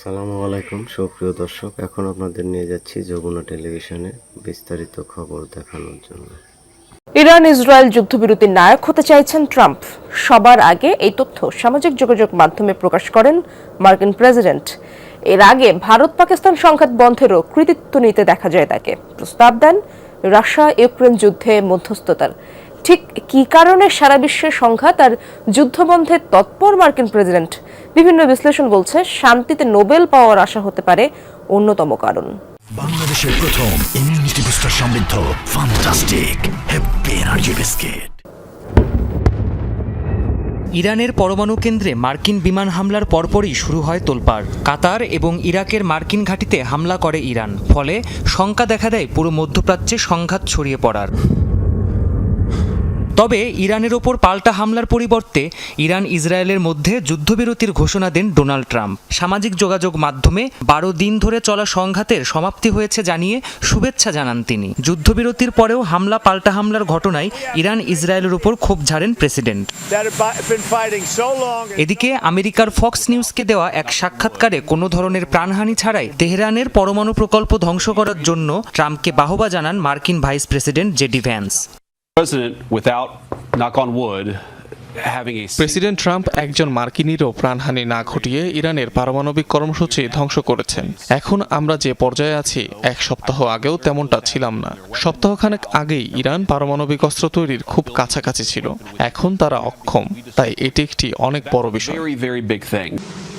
সালামু আলাইকুম, সুপ্রিয় দর্শক। এখন আপনাদের নিয়ে যাচ্ছি যমুনা টেলিভিশনে বিস্তারিত খবর দেখানোর জন্য। ইরান, ইসরায়েল যুদ্ধবিরতির নায়ক হতে চাইছেন ট্রাম্প। সবার আগে এই তথ্য সামাজিক যোগাযোগ মাধ্যমে প্রকাশ করেন মার্কিন প্রেসিডেন্ট। এর আগে ভারত পাকিস্তান সংঘাত বন্ধেরও কৃতিত্ব নিতে দেখা যায় তাকে। প্রস্তাব দেন রাশিয়া ইউক্রেন যুদ্ধে মধ্যস্থতার। ঠিক কী কারণে সারা বিশ্বে সংঘাত আর যুদ্ধবন্ধে তৎপর মার্কিন প্রেসিডেন্ট? বিভিন্ন বিশ্লেষণ বলছে শান্তিতে নোবেল পাওয়ার আশা হতে পারে অন্যতম কারণ। বাংলাদেশের প্রথম ইমিউনিটি বুস্টার সমৃদ্ধ ফান্টাস্টিক হ্যাপি এনার্জি বিস্কিট ইরানের পরমাণু কেন্দ্রে মার্কিন বিমান হামলার পরপরই শুরু হয় তোলপাড়। কাতার এবং ইরাকের মার্কিন ঘাঁটিতে হামলা করে ইরান ফলে শঙ্কা দেখা দেয় পুরো মধ্যপ্রাচ্যে সংঘাত ছড়িয়ে পড়ার। তবে ইরানের ওপর পাল্টা হামলার পরিবর্তে ইরান ইসরায়েলের মধ্যে যুদ্ধবিরতির ঘোষণা দেন ডোনাল্ড ট্রাম্প। সামাজিক যোগাযোগ মাধ্যমে বারো দিন ধরে চলা সংঘাতের সমাপ্তি হয়েছে জানিয়ে শুভেচ্ছা জানান তিনি। যুদ্ধবিরতির পরেও হামলা পাল্টা হামলার ঘটনায় ইরান ইসরায়েলের উপর ক্ষোভ ঝাড়েন প্রেসিডেন্ট. এদিকে আমেরিকার ফক্স নিউজকে দেওয়া এক সাক্ষাৎকারে কোনো ধরনের প্রাণহানি ছাড়াই তেহরানের পরমাণু প্রকল্প ধ্বংস করার জন্য ট্রাম্পকে বাহবা জানান মার্কিন vice president JD Vance. President without, knock on wood, president Trump একজন মার্কিনীরও প্রাণহানি না ঘটিয়ে ইরানের পারমাণবিক কর্মসূচি ধ্বংস করেছেন। এখন আমরা যে পর্যায়ে আছি এক সপ্তাহ আগেও তেমনটা ছিলাম না। সপ্তাহখানেক আগেই ইরান পারমাণবিক অস্ত্র তৈরির খুব কাছাকাছি ছিল। এখন তারা অক্ষম তাই এটি একটি অনেক বড় বিষয়।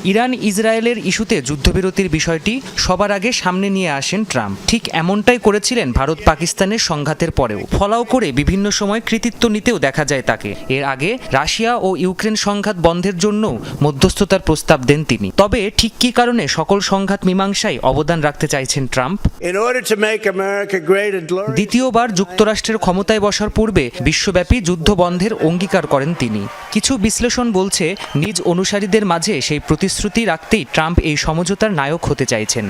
ইরান ইসরায়েলের ইস্যুতে যুদ্ধবিরতির বিষয়টি সবার আগে সামনে নিয়ে আসেন ট্রাম্প। ঠিক এমনটাই করেছিলেন ভারত পাকিস্তানের সংঘাতের পরেও। ফলাও করে বিভিন্ন সময় কৃতিত্ব নিতেও দেখা যায় তাকে। এর আগে রাশিয়া ও ইউক্রেন সংঘাত বন্ধের জন্য মধ্যস্থতার প্রস্তাব দেন তিনি। তবে ঠিক কি কারণে সকল সংঘাত মীমাংসায় অবদান রাখতে চাইছেন ট্রাম্প? দ্বিতীয়বার যুক্তরাষ্ট্রের ক্ষমতায় বসার পূর্বে বিশ্বব্যাপী যুদ্ধ বন্ধের অঙ্গীকার করেন তিনি। কিছু বিশ্লেষণ বলছে নিজ অনুসারীদের মাঝে সেই প্রতিশ্রুতি রাখতেই ট্রাম্প এই সমঝোতার নায়ক হতে চাইছেন।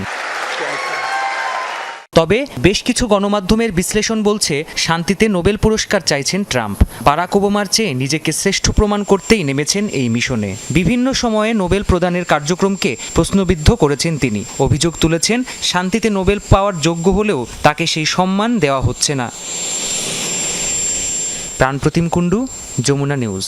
তবে বেশ কিছু গণমাধ্যমের বিশ্লেষণ বলছে, শান্তিতে নোবেল পুরস্কার চাইছেন ট্রাম্প। বারাক ওবামার চেয়ে নিজেকে শ্রেষ্ঠ প্রমাণ করতেই নেমেছেন এই মিশনে। বিভিন্ন সময়ে নোবেল প্রদানের কার্যক্রমকে প্রশ্নবিদ্ধ করেছেন তিনি। অভিযোগ তুলেছেন, শান্তিতে নোবেল পাওয়ার যোগ্য হলেও তাকে সেই সম্মান দেওয়া হচ্ছে না। প্রাণপ্রতিম কুণ্ডু, যমুনা নিউজ।